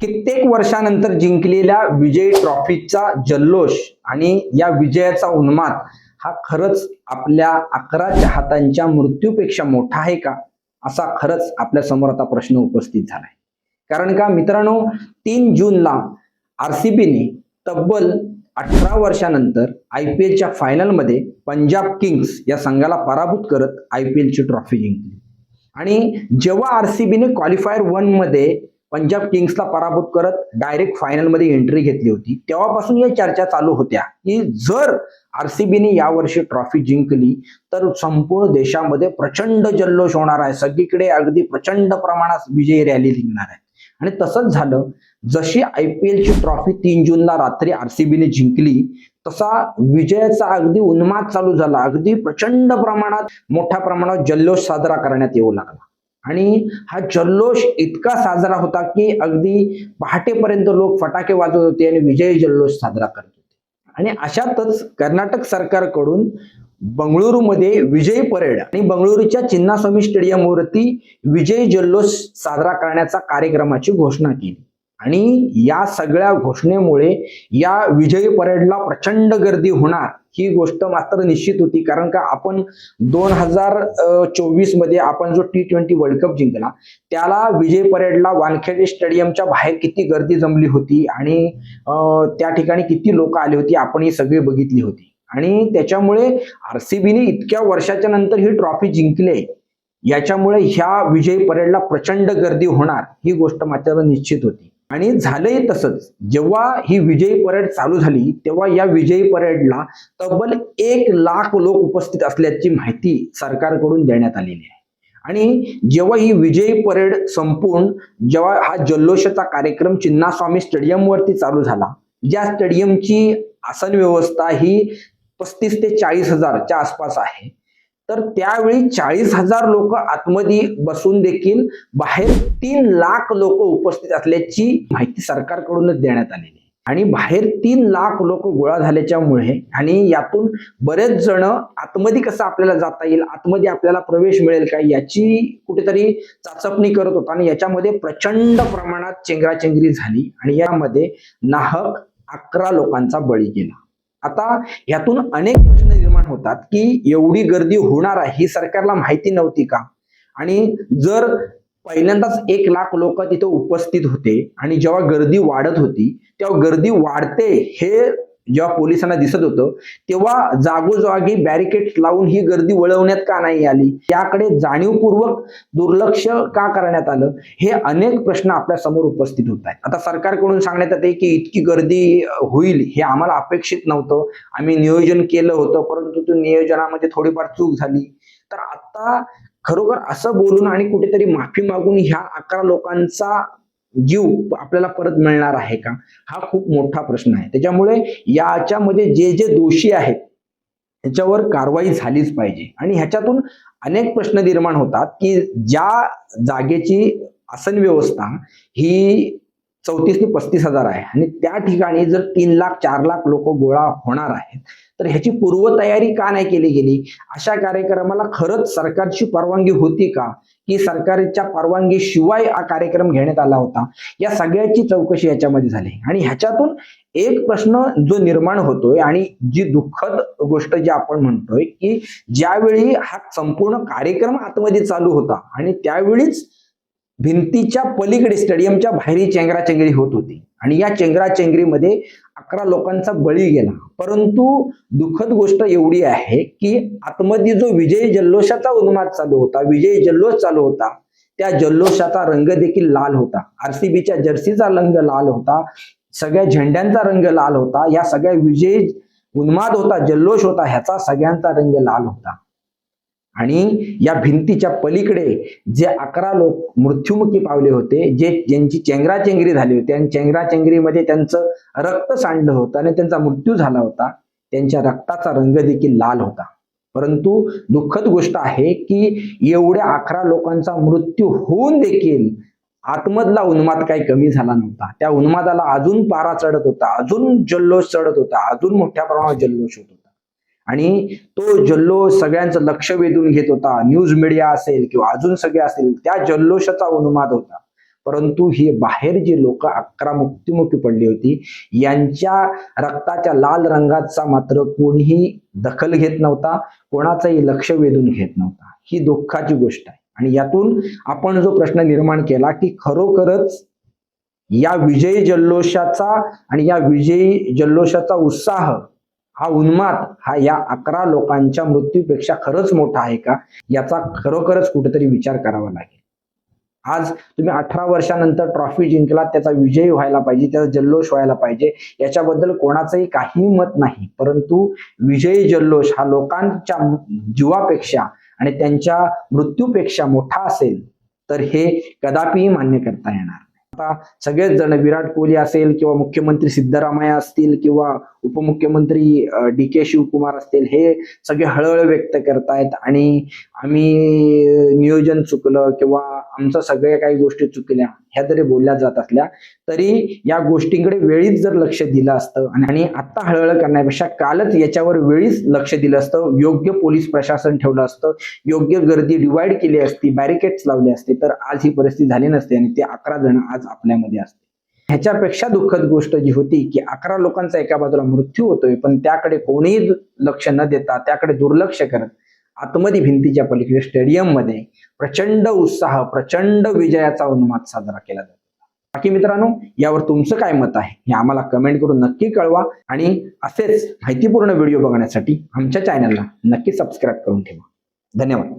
कित्येक वर्षानंतर जिंकलेल्या विजयी ट्रॉफीचा जल्लोष आणि या विजयाचा उन्माद हा खरंच आपल्या अकरा चाहतांच्या मृत्यूपेक्षा मोठा आहे का? असा खरंच आपल्यासमोर आता प्रश्न उपस्थित झालाय. कारण का? मित्रांनो तीन जूनला आरसीबीने तब्बल अठरा वर्षानंतर आय पी एलच्या फायनलमध्ये पंजाब किंग्स या संघाला पराभूत करत आय पी एलची ट्रॉफी जिंकली. आणि जेव्हा आरसीबीने क्वालिफायर वनमध्ये पंजाब किंग्सला पराभूत करत डायरेक्ट फायनलमध्ये एंट्री घेतली होती. तेव्हापासून या चर्चा चालू होत्या की जर आरसीबीने यावर्षी ट्रॉफी जिंकली तर संपूर्ण देशामध्ये प्रचंड जल्लोष होणार आहे. सगळीकडे अगदी प्रचंड प्रमाणात विजयी रॅली निघणार आहे. आणि तसंच झालं जशी आय पी एलची ट्रॉफी तीन जूनला रात्री आरसीबीने जिंकली तसा विजयाचा अगदी उन्माद चालू झाला. अगदी प्रचंड प्रमाणात मोठ्या प्रमाणात जल्लोष साजरा करण्यात येऊ लागला. आणि हा जल्लोष इतका साजरा होता की अगदी पहाटेपर्यंत लोक फटाके वाजवत होते आणि विजय जल्लोष साजरा करत होते. आणि अशातच कर्नाटक सरकारकडून बंगळुरूमध्ये विजयी परेड आणि बंगळुरूच्या चिन्नास्वामी स्टेडियमवरती विजय जल्लोष साजरा करण्याचा कार्यक्रमाची घोषणा केली. आणि या सगळ्या घोषणेमुळे या विजयी परेडला प्रचंड गर्दी होणार ही गोष्ट मात्र निश्चित होती. कारण का आपण दोन हजार चोवीसमध्ये आपण जो टी ट्वेंटी वर्ल्ड कप जिंकला त्याला विजय परेडला वानखेडे स्टेडियमच्या बाहेर किती गर्दी जमली होती आणि त्या ठिकाणी किती लोक आली होती आपण ही सगळी बघितली होती. आणि त्याच्यामुळे आरसीबीने इतक्या वर्षाच्या नंतर ही ट्रॉफी जिंकली याच्यामुळे ह्या विजयी परेडला प्रचंड गर्दी होणार ही गोष्ट मात्र निश्चित होती. आणि झालंय तसंच. जेव्हा ही विजयी परेड चालू झाली तेव्हा या विजयी परेडला तब्बल एक लाख लोक उपस्थित असल्याची माहिती सरकारकडून देण्यात आलेली आहे. आणि जेव्हा ही विजयी परेड संपून जेव्हा हा जल्लोषाचा कार्यक्रम चिन्नास्वामी स्टेडियमवरती चालू झाला ज्या स्टेडियमची आसन व्यवस्था ही पस्तीस ते चाळीस हजारच्या आसपास आहे. तर त्यावेळी चाळीस हजार लोक आतमध्ये बसून देखील बाहेर तीन लाख लोक उपस्थित असल्याची माहिती सरकारकडूनच देण्यात आलेली आणि बाहेर तीन लाख लोक गोळा झाल्याच्यामुळे आणि यातून बरेच जण आतमध्ये कसं आपल्याला जाता येईल आतमध्ये आपल्याला प्रवेश मिळेल का याची कुठेतरी चाचपणी करत होता आणि याच्यामध्ये प्रचंड प्रमाणात चेंगराचेंगरी झाली आणि यामध्ये नाहक अकरा लोकांचा बळी गेला. आता यातून अनेक प्रश्न निर्माण होतात की एवढी गर्दी होणार आहे ही सरकारला माहिती नव्हती का? आणि जर पहिल्यांदाच एक लाख लोक तिथे उपस्थित होते आणि जेव्हा गर्दी वाढत होती तेव्हा गर्दी वाढते हे जेव्हा पोलिसांना दिसत होतं तेव्हा जागोजागी बॅरिकेड लावून ही गर्दी वळवण्यात का नाही आली? याकडे जाणीवपूर्वक दुर्लक्ष का करण्यात आलं? हे अनेक प्रश्न आपल्यासमोर उपस्थित होत आहेत. आता सरकारकडून सांगण्यात येते की इतकी गर्दी होईल हे आम्हाला अपेक्षित नव्हतं. आम्ही नियोजन केलं होतं परंतु नियोजनामध्ये थोडीफार चूक झाली. तर आता खरोखर असं बोलून आणि कुठेतरी माफी मागून ह्या अकरा लोकांचा जीव आपल्याला परत मिळणार आहे का? हा खूप मोठा प्रश्न आहे. त्याच्यामुळे याच्यामध्ये जे जे दोषी आहेत त्याच्यावर कारवाई झालीच पाहिजे. आणि ह्याच्यातून अनेक प्रश्न निर्माण होतात की ज्या जागेची आसन व्यवस्था ही चौतीस ते पस्तीस हजार आहे. आणि त्या ठिकाणी जर तीन लाख चार लाख लोक गोळा होणार आहेत तर ह्याची पूर्वतयारी का नाही केली गेली? अशा कार्यक्रमाला खरंच सरकारची परवानगी होती का? की सरकारच्या परवानगीशिवाय हा कार्यक्रम घेण्यात आला होता? या सगळ्याची चौकशी याच्यामध्ये झाली. आणि ह्याच्यातून एक प्रश्न जो निर्माण होतोय आणि जी दुःखद गोष्ट जी आपण म्हणतोय की ज्यावेळी हा संपूर्ण कार्यक्रम आतमध्ये चालू होता आणि त्यावेळीच भिंतीच्या पलीकडे स्टेडियमच्या बाहेरही चेंगराचेंगरी होत होती. आणि या चेंगराचेंगरीमध्ये अकरा लोकांचा बळी गेला. परंतु दुःखद गोष्ट एवढी आहे की आतमध्ये जो विजय जल्लोषाचा उन्माद चालू होता विजय जल्लोष चालू होता त्या जल्लोषाचा रंग देखील लाल होता. आरसीबीच्या जर्सीचा रंग लाल होता सगळ्या झेंड्यांचा रंग लाल होता या सगळ्या विजय उन्माद होता जल्लोष होता ह्याचा सगळ्यांचा रंग लाल होता. आणि या भिंतीच्या पलीकडे जे अकरा लोक मृत्युमुखी पावले होते जे ज्यांची चेंगराचेंगरी झाली होती आणि चेंगराचेंगरीमध्ये त्यांचं रक्त सांडलं होतं आणि त्यांचा मृत्यू झाला होता त्यांच्या रक्ताचा रंग देखील लाल होता. परंतु दुःखद गोष्ट आहे की एवढ्या अकरा लोकांचा मृत्यू होऊन देखील आतमधला उन्माद काही कमी झाला नव्हता. त्या उन्मादाला अजून पारा चढत होता अजून जल्लोष चढत होता अजून मोठ्या प्रमाणात जल्लोष होत होता. आणि तो जल्लोष सगळ्यांचं लक्ष वेधून घेत होता. न्यूज मीडिया असेल किंवा अजून सगळे असेल त्या जल्लोषाचा उन्माद होता. परंतु ही बाहेर जी लोक अकरा मृत्युमुखी पडली होती यांच्या रक्ताच्या लाल रंगाचा मात्र कोणीही दखल घेत नव्हता कोणाचंही लक्ष वेधून घेत नव्हता. ही दुःखाची गोष्ट आहे. आणि यातून आपण जो प्रश्न निर्माण केला की खरोखरच या विजयी जल्लोषाचा आणि या विजयी जल्लोषाचा उत्साह हा उन्माद हा या अकरा लोकांच्या मृत्यूपेक्षा खरंच मोठा आहे का? याचा खरोखरच कुठेतरी विचार करावा लागेल. आज तुम्ही अठरा वर्षानंतर ट्रॉफी जिंकला त्याचा विजय व्हायला पाहिजे त्याचा जल्लोष व्हायला पाहिजे याच्याबद्दल कोणाचंही काही मत नाही. परंतु विजयी जल्लोष हा लोकांच्या जीवापेक्षा आणि त्यांच्या मृत्यूपेक्षा मोठा असेल तर हे कदापिही मान्य करता येणार आता सगळेच जण विराट कोहली असेल किंवा मुख्यमंत्री सिद्धरामय्या असतील किंवा उपमुख्यमंत्री डी के शिवकुमार असतील हे सगळे हळहळ व्यक्त करतायत आणि आम्ही नियोजन चुकलं किंवा आमचं सगळ्या काही गोष्टी चुकल्या. ह्या जरी बोलल्या जात असल्या तरी या गोष्टींकडे वेळीच जर लक्ष दिलं असतं आणि- आत्ता आता हळहळ करण्यापेक्षा कालच याच्यावर वेळीच लक्ष दिलं असतं योग्य पोलीस प्रशासन ठेवलं असतं योग्य गर्दी डिवाइड केली असती बॅरिकेड्स लावले असते तर आज ही परिस्थिती झाली नसते आणि ते अकरा जण आज आपल्यामध्ये असते ह्याच्यापेक्षा दुःखद गोष्ट जी होती की अकरा लोकांचा एका बाजूला मृत्यू होतोय पण त्याकडे कोणीही लक्ष न देता त्याकडे दुर्लक्ष करत आतमध्ये भिंतीच्या पलीकडे स्टेडियममध्ये प्रचंड उत्साह प्रचंड विजयाचा उन्माद साजरा केला जातो. बाकी मित्रांनो यावर तुमचं काय मत आहे हे आम्हाला कमेंट करून नक्की कळवा आणि असेच माहितीपूर्ण व्हिडिओ बघण्यासाठी आमच्या चॅनलला नक्की सबस्क्राईब करून ठेवा. धन्यवाद.